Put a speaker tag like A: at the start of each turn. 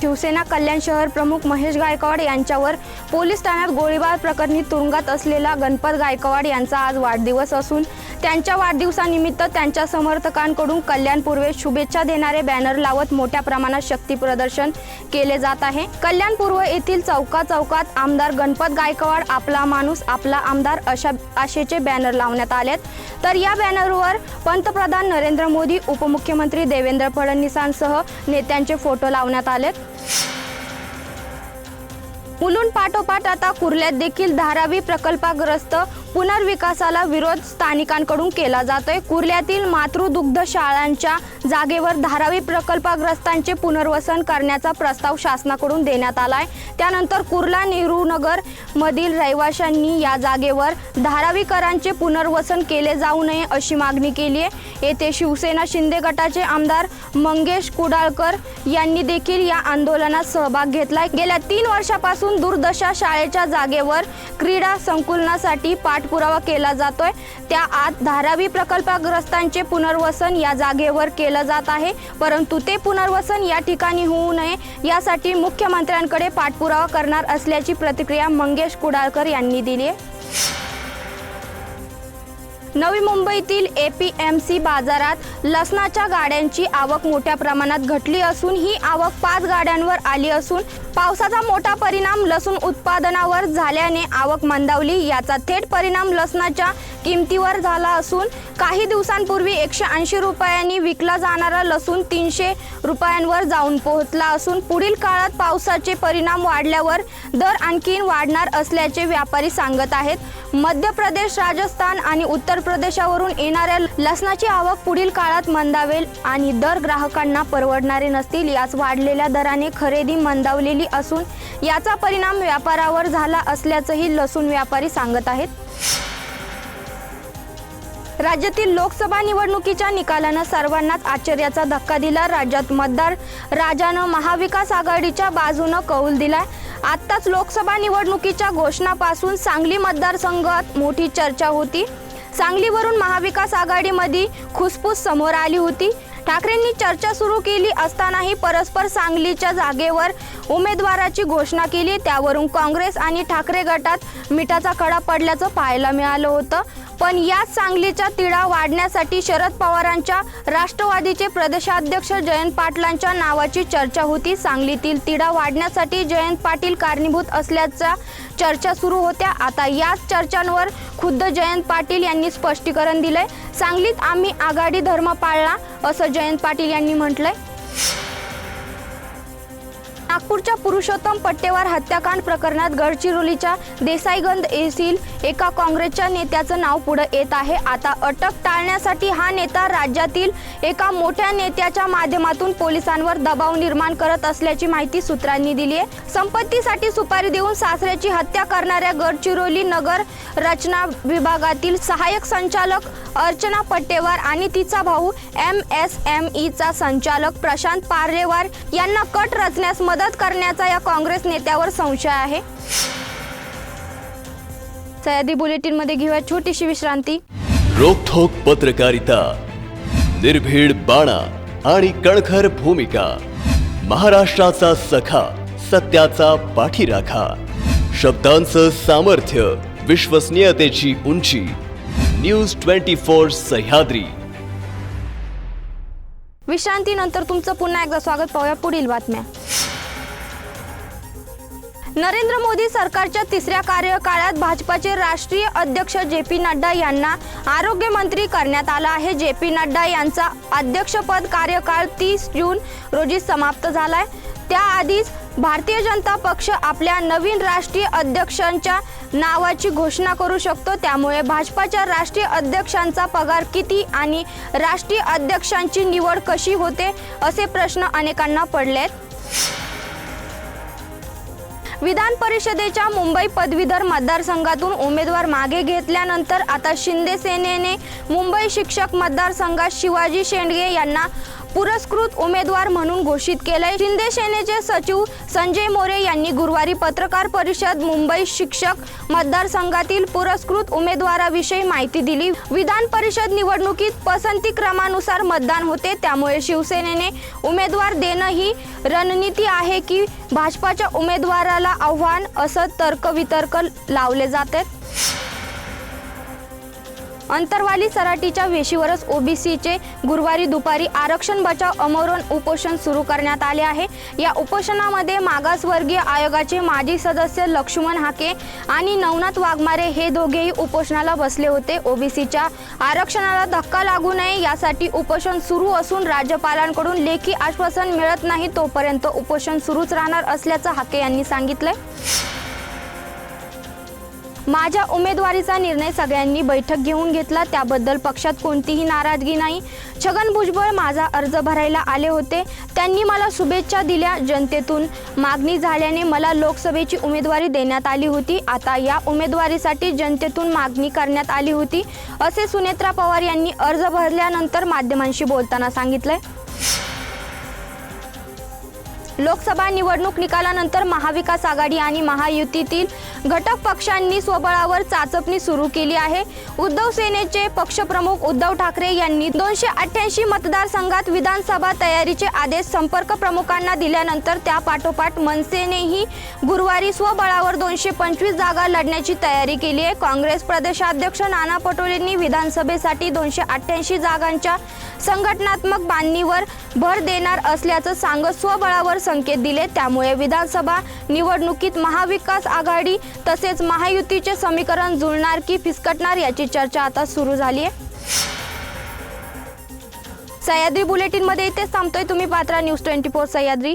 A: शिवसेना कल्याण शहर प्रमुख महेश गायकवाड यांच्यावर पोलीस ठाण्यात गोळीबार प्रकरणी तुरुंगात असलेला गणपत गायकवाड यांचा आज वाढदिवस असून त्यांच्या वाढदिवसानिमित्त त्यांच्या समर्थकांकडून कल्याण पूर्वेस शुभेच्छा देणारे बॅनर लावत मोठ्या प्रमाणात शक्ती प्रदर्शन केले जात आहे. कल्याण पूर्व येथील चौका चौकात आमदार गणपत गायकवाड आपला माणूस आपला आमदार अशा आशेचे बॅनर लावण्यात आलेत. तर या बॅनरवर पंतप्रधान नरेंद्र मोदी उपमुख्यमंत्री देवेंद्र फडणवीसांसह नेत्यांचे फोटो लावण्यात आलेत. मुलुंड पाठोपाठ आता कुर्ल्यात देखील धारावी प्रकल्पाग्रस्त पुनर्विकासाला विरोध स्थानिकांकडून केला जातोय. कुर्ल्यातील मातृदुग्ध शाळांच्या जागेवर धारावी प्रकल्पग्रस्तांचे पुनर्वसन करण्याचा प्रस्ताव शासनाकडून देण्यात आलाय. त्यानंतर कुर्ला नेहरूनगर मधील रहिवाशांनी या जागेवर धारावीकरांचे पुनर्वसन केले जाऊ नये अशी मागणी केली आहे. येथे शिवसेना शिंदे गटाचे आमदार मंगेश कुडाळकर यांनी देखील या आंदोलनात सहभाग घेतलाय. गेल्या तीन वर्षापासून दुर्दशा शाळेच्या जागेवर क्रीडा संकुलनासाठी पाठ पाठपुरावा केला जातोय. त्या आत धारावी प्रकल्पग्रस्तांचे पुनर्वसन या जागेवर केलं जात आहे. परंतु ते पुनर्वसन या ठिकाणी होऊ नये यासाठी मुख्यमंत्र्यांकडे पाठपुरावा करणार असल्याची प्रतिक्रिया मंगेश कुडाळकर यांनी दिली आहे. नवी मुंबईतील ए पी एम सी बाजारात लसणाच्या गाड्यांची आवक मोठ्या प्रमाणात घटली असून ही आवक पाच गाड्यांवर आली असून पावसाचा मोठा परिणाम लसूण उत्पादनावर झाल्याने आवक मंदावली. याचा थेट परिणाम लसणाच्या किमतीवर झाला असून काही दिवसांपूर्वी एकशे ऐंशी रुपयांनी विकला जाणारा लसूण तीनशे रुपयांवर जाऊन पोहोचला असून पुढील काळात पावसाचे परिणाम वाढल्यावर दर आणखीन वाढणार असल्याचे व्यापारी सांगत आहेत. मध्य प्रदेश राजस्थान आणि उत्तर प्रदेशावरून येणाऱ्या लसणाची आवक पुढील काळात मंदावेल आणि दर ग्राहकांना परवडणारे नसतील. याच वाढलेल्या दराने खरेदी मंदावलेली असून याचा परिणाम व्यापारावर झाला असल्याचंही लसूण व्यापारी सांगत आहेत. राज्यातील लोकसभा निवडणुकीच्या निकालानं सर्वांनाच आश्चर्याचा धक्का दिला. राज्यात मतदार राजानं महाविकास आघाडीच्या बाजूनं कौल दिलाय. आत्ताच लोकसभा निवडणुकीच्या घोषणापासून सांगली मतदारसंघात मोठी चर्चा होती. सांगलीवरून महाविकास आघाडीमध्ये खुसफुस समोर आली होती. ठाकरेंनी चर्चा सुरू केली असतानाही परस्पर सांगलीच्या जागेवर उमेदवाराची घोषणा केली. त्यावरून काँग्रेस आणि ठाकरे गटात मिठाचा कडा पडल्याचं पाहायला मिळालं होतं. पण याच सांगलीचा तिढा वाढण्यासाठी शरद पवारांच्या राष्ट्रवादीचे प्रदेशाध्यक्ष जयंत पाटलांच्या नावाची चर्चा होती. सांगलीतील तिढा वाढण्यासाठी जयंत पाटील कारणीभूत असल्याच्या चर्चा सुरू होत्या. आता याच चर्चांवर खुद्द जयंत पाटील यांनी स्पष्टीकरण दिलंय. सांगलीत आम्ही आघाडी धर्म पाळला असं जयंत पाटील यांनी म्हटलंय. नागपूरच्या पुरुषोत्तम पट्टेवार हत्याकांड प्रकरणात गडचिरोलीच्या देसाईगंज येथील एका काँग्रेसच्या नेत्याचं नाव पुढे येत आहे. आता अटक टाळण्यासाठी हा नेता राज्यातील एका मोठ्या नेत्याच्या माध्यमातून पोलिसांवर दबाव निर्माण करत असल्याची माहिती सूत्रांनी दिली आहे संपत्तीसाठी सुपारी देऊन सासऱ्याची हत्या करणाऱ्या गडचिरोली नगर रचना विभागातील सहाय्यक संचालक अर्चना पट्टेवार आणि तिचा भाऊ एम एस एम ईचा संचालक प्रशांत पार्रेवार यांना कट रचण्यास मदत करण्याचा या काँग्रेस नेत्यावर संशय आहे. सह्याद्री बुलेटिनमध्ये घेऊया छोटीशी विश्रांती.
B: रोखोक पत्रकारिता निर्भीड बाणा आणि कणखर भूमिका महाराष्ट्राचा सखा सत्याचा पाठीराखा शब्दांचं सामर्थ्य विश्वसनीयतेची उंची न्यूज ट्वेंटी फोर सह्याद्री.
A: विश्रांतीनंतर तुमचं पुन्हा एकदा स्वागत पाहूया पुढील बातम्या. नरेंद्र मोदी सरकारच्या तिसऱ्या कार्यकाळात भाजपाचे राष्ट्रीय अध्यक्ष जे पी नड्डा यांना आरोग्यमंत्री करण्यात आला आहे. जे पी नड्डा यांचा अध्यक्षपद कार्यकाळ तीस जून रोजी समाप्त झालाय. त्याआधीच भारतीय जनता पक्ष आपल्या नवीन राष्ट्रीय अध्यक्षांच्या नावाची घोषणा करू शकतो. त्यामुळे भाजपाच्या राष्ट्रीय अध्यक्षांचा पगार किती आणि राष्ट्रीय अध्यक्षांची निवड कशी होते असे प्रश्न अनेकांना पडलेत. विधान परिषदेच्या मुंबई पदवीधर मतदारसंघातून उमेदवार मागे घेतल्यानंतर आता शिंदे सेनेने मुंबई शिक्षक मतदारसंघात शिवाजी शेंडगे यांना पुरस्कृत उमेदवार म्हणून घोषित केलंय. शिंदे सेनेचे सचिव संजय मोरे यांनी गुरुवारी पत्रकार परिषद मुंबई शिक्षक मतदारसंघातील पुरस्कृत उमेदवाराविषयी माहिती दिली. विधान परिषद निवडणुकीत पसंती क्रमानुसार मतदान होते. त्यामुळे शिवसेनेने उमेदवार देणं ही रणनीती आहे की भाजपाच्या उमेदवाराला आव्हान असं तर्कवितर्क लावले जाते. अंतरवाली सराटीच्या वेशीवरच ओबीसीचे गुरुवारी दुपारी आरक्षण बचाव अमरण उपोषण सुरू करण्यात आले आहे. या उपोषणामध्ये मागासवर्गीय आयोगाचे माजी सदस्य लक्ष्मण हाके आणि नवनाथ वाघमारे हे दोघेही उपोषणाला बसले होते. ओबीसीच्या आरक्षणाला धक्का लागू नये यासाठी उपोषण सुरू असून राज्यपालांकडून लेखी आश्वासन मिळत नाही तोपर्यंत उपोषण सुरूच राहणार असल्याचं हाके यांनी सांगितलंय. माझ्या उमेदवारीचा निर्णय सगळ्यांनी बैठक घेऊन घेतला. त्याबद्दल पक्षात कोणतीही नाराजगी नाही. छगन भुजबळ माझा अर्ज भरायला आले होते. त्यांनी मला शुभेच्छा दिल्या. जनतेतून मागणी झाल्याने मला लोकसभेची उमेदवारी देण्यात आली होती. आता या उमेदवारीसाठी जनतेतून मागणी करण्यात आली होती. असे सुनेत्रा पवार यांनी अर्ज भरल्यानंतर माध्यमांशी बोलताना सांगितलंय. लोकसभा निवडणूक निकालानंतर महाविकास आघाडी आणि महायुतीतील घटक पक्षांनी स्वबळावर चाचपणी सुरू केली आहे. उद्धव सेनेचे पक्षप्रमुख उद्धव ठाकरे यांनी दोनशे अठ्ठ्याऐंशी मतदारसंघात विधानसभा तयारीचे आदेश संपर्क प्रमुखांना दिल्यानंतर त्या पाठोपाठ मनसेनेही गुरुवारी स्वबळावर दोनशे पंचवीस जागा लढण्याची तयारी केली आहे. काँग्रेस प्रदेशाध्यक्ष नाना पटोलेंनी विधानसभेसाठी दोनशे अठ्ठ्याऐंशी जागांच्या संघटनात्मक बांधणीवर भर देणार असल्याचं सांगत स्वबळावर संकेत दिले. त्यामुळे विधानसभा निवडणुकीत महाविकास आघाडी तसेच महायुतीचे समीकरण जुळणार की फिसकटणार याची चर्चा आता सुरू झाली आहे. सह्याद्री बुलेटिनमध्ये इथेच थांबतोय तुम्ही पात्रा न्यूज ट्वेंटी फोर सह्याद्री.